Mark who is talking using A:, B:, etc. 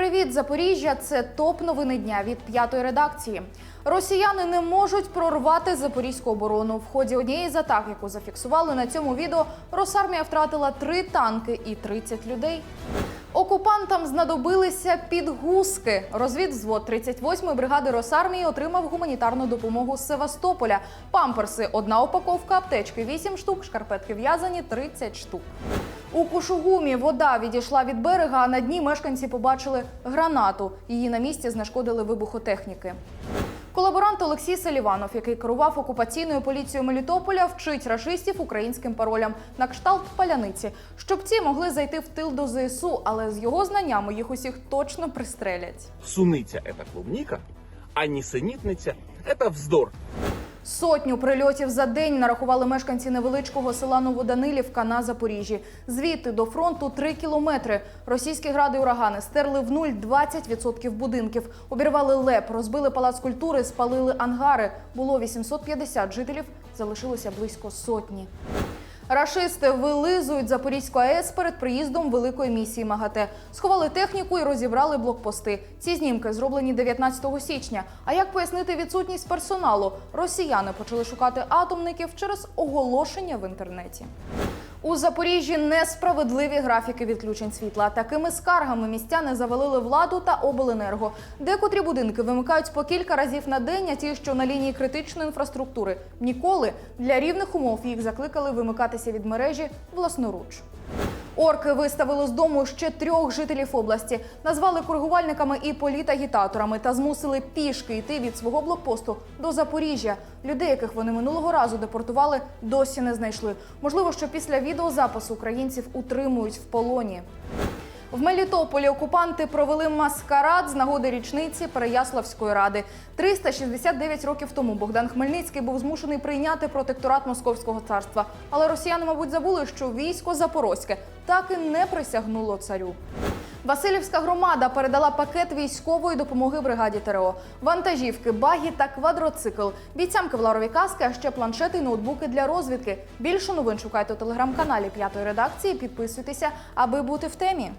A: Привіт, Запоріжжя! Це топ новини дня від п'ятої редакції. Росіяни не можуть прорвати запорізьку оборону. В ході однієї з атак, яку зафіксували на цьому відео, Росармія втратила три танки і 30 людей. Окупантам знадобилися підгузки. Розвідвзвод 38-ї бригади Росармії отримав гуманітарну допомогу з Севастополя. Памперси – одна упаковка, аптечки 8 штук, шкарпетки в'язані 30 штук. У Кушугумі вода відійшла від берега, а на дні мешканці побачили гранату. Її на місці знешкодили вибухотехніки. Колаборант Олексій Селіванов, який керував окупаційною поліцією Мелітополя, вчить рашистів українським паролям на кшталт паляниці, щоб ці могли зайти в тил до ЗСУ, але з його знаннями їх усіх точно пристрелять.
B: Суниця – это клубника, а нісенітниця – это вздор.
A: Сотню прильотів за день нарахували мешканці невеличкого села Новоданилівка на Запоріжжі. Звідти до фронту три кілометри. Російські гради урагани стерли в нуль 20% будинків. Обірвали ЛЕП, розбили палац культури, спалили ангари. Було 850 жителів, залишилося близько сотні. Рашисти вилизують Запорізьку АЕС перед приїздом великої місії МАГАТЕ. Сховали техніку і розібрали блокпости. Ці знімки зроблені 19 січня. А як пояснити відсутність персоналу? Росіяни почали шукати атомників через оголошення в інтернеті. У Запоріжжі несправедливі графіки відключень світла. Такими скаргами містяни завалили владу та обленерго. Декотрі будинки вимикають по кілька разів на день, а ті, що на лінії критичної інфраструктури, ніколи для рівних умов їх закликали вимикатися від мережі власноруч. Орки виставили з дому ще трьох жителів області, назвали коригувальниками і політагітаторами та змусили пішки йти від свого блокпосту до Запоріжжя. Людей, яких вони минулого разу депортували, досі не знайшли. Можливо, що після відеозапису українців утримують в полоні. В Мелітополі окупанти провели маскарад з нагоди річниці Переяславської ради. 369 років тому Богдан Хмельницький був змушений прийняти протекторат Московського царства. Але росіяни, мабуть, забули, що військо Запорозьке так і не присягнуло царю. Васильівська громада передала пакет військової допомоги бригаді ТРО, вантажівки, багі та квадроцикл. Бійцям кевларові каски, а ще планшети і ноутбуки для розвідки. Більше новин шукайте у телеграм-каналі п'ятої редакції. Підписуйтеся, аби бути в темі.